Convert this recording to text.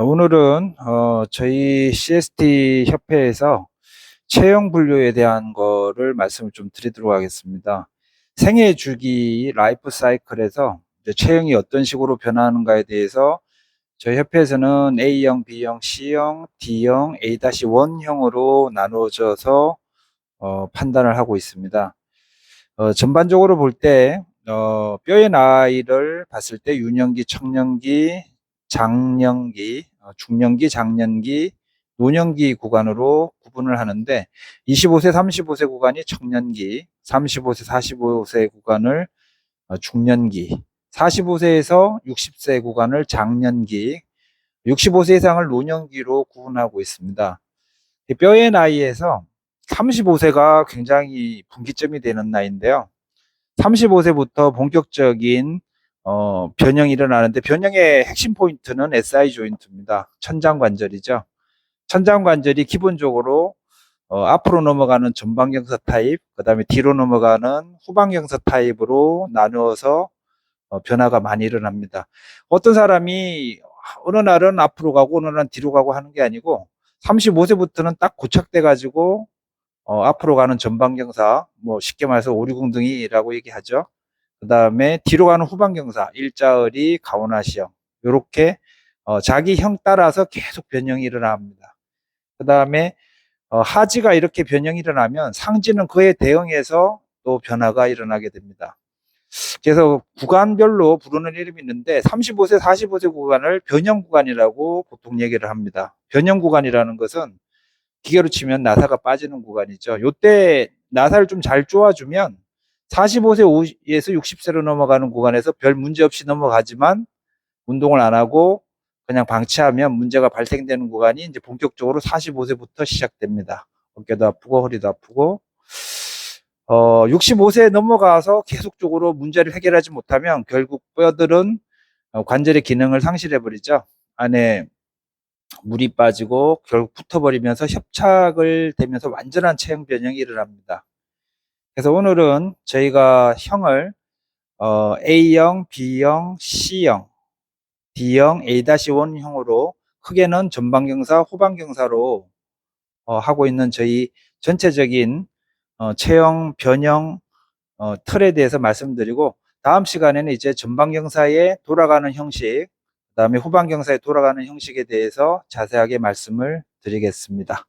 어, 오늘은 어, 저희 CST 협회에서 체형 분류에 대한 거를 말씀을 좀 드리도록 하겠습니다. 생애 주기 라이프 사이클에서 체형이 어떤 식으로 변하는가에 대해서 저희 협회에서는 A형, B형, C형, D형, A-1형으로 나누어져서 어, 판단을 하고 있습니다. 어, 전반적으로 볼 때, 어, 뼈의 나이를 봤을 때 유년기, 청년기, 장년기, 어, 중년기, 장년기, 노년기 구간으로 구분을 하는데 25세, 35세 구간이 청년기, 35세, 45세 구간을 어, 중년기, 45세에서 60세 구간을 장년기, 65세 이상을 노년기로 구분하고 있습니다. 이 뼈의 나이에서 35세가 굉장히 분기점이 되는 나이인데요. 35세부터 본격적인 어, 변형이 일어나는데 변형의 핵심 포인트는 SI 조인트입니다. 천장관절이죠. 천장관절이 기본적으로 어, 앞으로 넘어가는 전방경사 타입, 그 다음에 뒤로 넘어가는 후방경사 타입으로 나누어서 어, 변화가 많이 일어납니다. 어떤 사람이 어느 날은 앞으로 가고 어느 날은 뒤로 가고 하는 게 아니고 35세부터는 딱 고착돼 가지고 어, 앞으로 가는 전방경사, 뭐 쉽게 말해서 오류궁둥이라고 얘기하죠. 그 다음에 뒤로 가는 후방경사, 일자어리, 가오나시형 이렇게 어, 자기 형 따라서 계속 변형이 일어납니다. 그 다음에 어, 하지가 이렇게 변형이 일어나면 상지는 그에 대응해서 또 변화가 일어나게 됩니다. 그래서 구간별로 부르는 이름이 있는데 35세, 45세 구간을 변형 구간이라고 보통 얘기를 합니다. 변형 구간이라는 것은 기계로 치면 나사가 빠지는 구간이죠. 요때 나사를 좀 잘 쪼아주면 45세에서 60세로 넘어가는 구간에서 별 문제 없이 넘어가지만 운동을 안 하고 그냥 방치하면 문제가 발생되는 구간이 이제 본격적으로 45세부터 시작됩니다. 어깨도 아프고 허리도 아프고 어 65세 넘어가서 계속적으로 문제를 해결하지 못하면 결국 뼈들은 어, 관절의 기능을 상실해 버리죠. 안에 물이 빠지고 결국 붙어버리면서 협착을 되면서 완전한 체형 변형이 일어납니다. 그래서 오늘은 저희가 형을 어, A형, B형, C형, D형, A-1형으로 크게는 전방경사, 후방경사로 어, 하고 있는 저희 전체적인 어, 체형 변형 어, 틀에 대해서 말씀드리고 다음 시간에는 이제 전방경사에 돌아가는 형식, 그 다음에 후방경사에 돌아가는 형식에 대해서 자세하게 말씀을 드리겠습니다.